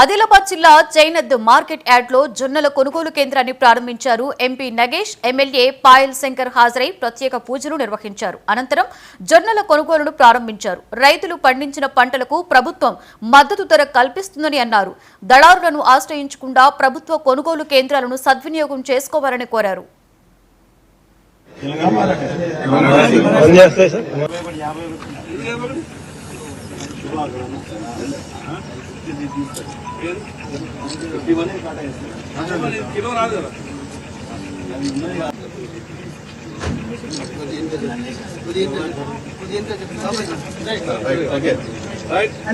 ఆదిలాబాద్ జిల్లా చైనద్ మార్కెట్ యార్డ్లో జొన్నల కొనుగోలు కేంద్రాన్ని ప్రారంభించారు ఎంపీ నగేష్ ఎమ్మెల్యే పాయల్ శంకర్ హాజరై ప్రత్యేక పూజలు నిర్వహించారు. అనంతరం జొన్నల కొనుగోలును ప్రారంభించారు. రైతులు పండించిన పంటలకు ప్రభుత్వం మద్దతు ధర కల్పిస్తుందని అన్నారు. దళారులను ఆశ్రయించకుండా ప్రభుత్వ కొనుగోలు కేంద్రాలను సద్వినియోగం చేసుకోవాలని కోరారు. బంద్ చేస్తాయి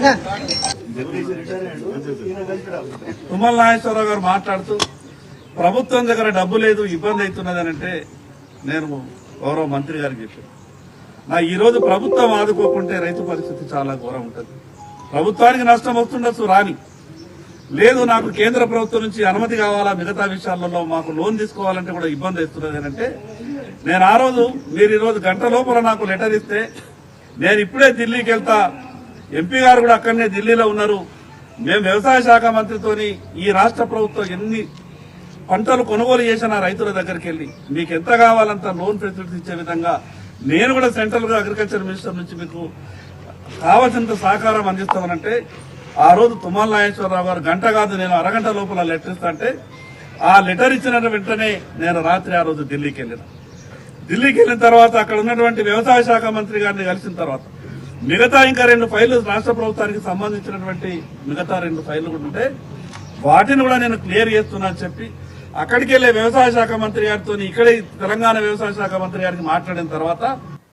సార్ తుమ్మల నాగేశ్వరరావు గారు మాట్లాడుతూ ప్రభుత్వం దగ్గర డబ్బు లేదు ఇబ్బంది అవుతున్నది అని అంటే నేను గౌరవ మంత్రి గారికి చెప్పాను. నా ప్రభుత్వం ఆదుకోకుంటే రైతు పరిస్థితి చాలా ఘోరం ఉంటుంది. ప్రభుత్వానికి నష్టం వస్తుండొచ్చు రాని. లేదు నాకు కేంద్ర ప్రభుత్వం నుంచి అనుమతి కావాలా? మిగతా విషయాలలో మాకు లోన్ తీసుకోవాలంటే కూడా ఇబ్బంది అవుతున్నది ఏంటంటే నేను ఆ రోజు మీరు ఈరోజు గంట లోపల నాకు లెటర్ ఇస్తే నేను ఇప్పుడే ఢిల్లీకి వెళ్తా. ఎంపీ గారు కూడా అక్కడనే ఢిల్లీలో ఉన్నారు. మేము వ్యవసాయ శాఖ మంత్రితోని ఈ రాష్ట్ర ప్రభుత్వం ఎన్ని పంటలు కొనుగోలు చేసిన రైతుల దగ్గరికి వెళ్ళి మీకు ఎంత కావాలంత లోన్ ఫెసిలిటీ ఇచ్చే విధంగా నేను కూడా సెంట్రల్ అగ్రికల్చర్ మినిస్టర్ నుంచి మీకు కావలసినంత సహకారం అందిస్తామనంటే ఆ రోజు తుమ్మల నాగేశ్వరరావు గారు గంట కాదు నేను అరగంట లోపల లెటర్ ఇస్తాంటే ఆ లెటర్ ఇచ్చిన వెంటనే నేను రాత్రి ఆ రోజు ఢిల్లీకి వెళ్ళిన. ఢిల్లీకి వెళ్ళిన తర్వాత అక్కడ ఉన్నటువంటి వ్యవసాయ శాఖ మంత్రి గారిని కలిసిన తర్వాత మిగతా ఇంకా రెండు ఫైళ్ళు రాష్ట్ర ప్రభుత్వానికి సంబంధించినటువంటి మిగతా రెండు ఫైళ్ళు కూడా ఉంటే వాటిని కూడా నేను క్లియర్ చేస్తున్నా అని చెప్పి అక్కడికి వెళ్ళే వ్యవసాయ శాఖ మంత్రి గారితో ఇక్కడే తెలంగాణ వ్యవసాయ శాఖ మంత్రి గారికి మాట్లాడిన తర్వాత